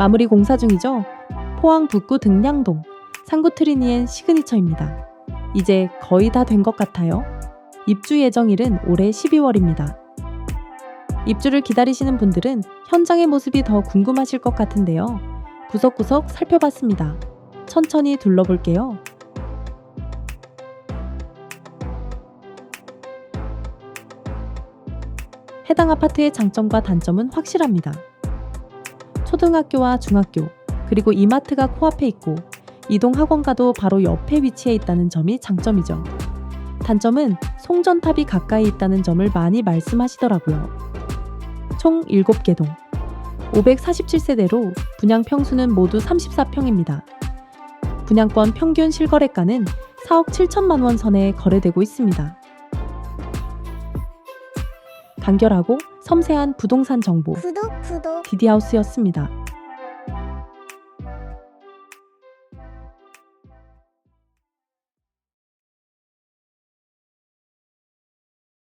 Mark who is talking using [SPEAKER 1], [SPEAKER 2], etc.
[SPEAKER 1] 마무리 공사 중이죠? 포항 북구 등량동 상구 트리니엔 시그니처입니다. 이제 거의 다 된 것 같아요. 입주 예정일은 올해 12월입니다. 입주를 기다리시는 분들은 현장의 모습이 더 궁금하실 것 같은데요. 구석구석 살펴봤습니다. 천천히 둘러볼게요. 해당 아파트의 장점과 단점은 확실합니다. 초등학교와 중학교, 그리고 이마트가 코앞에 있고 이동 학원가도 바로 옆에 위치해 있다는 점이 장점이죠. 단점은 송전탑이 가까이 있다는 점을 많이 말씀하시더라고요. 총 7개 동, 547세대로 분양 평수는 모두 34평입니다. 분양권 평균 실거래가는 4억 7천만 원 선에 거래되고 있습니다. 간결하고 섬세한 부동산 정보
[SPEAKER 2] 구독 구독
[SPEAKER 1] 디디하우스였습니다.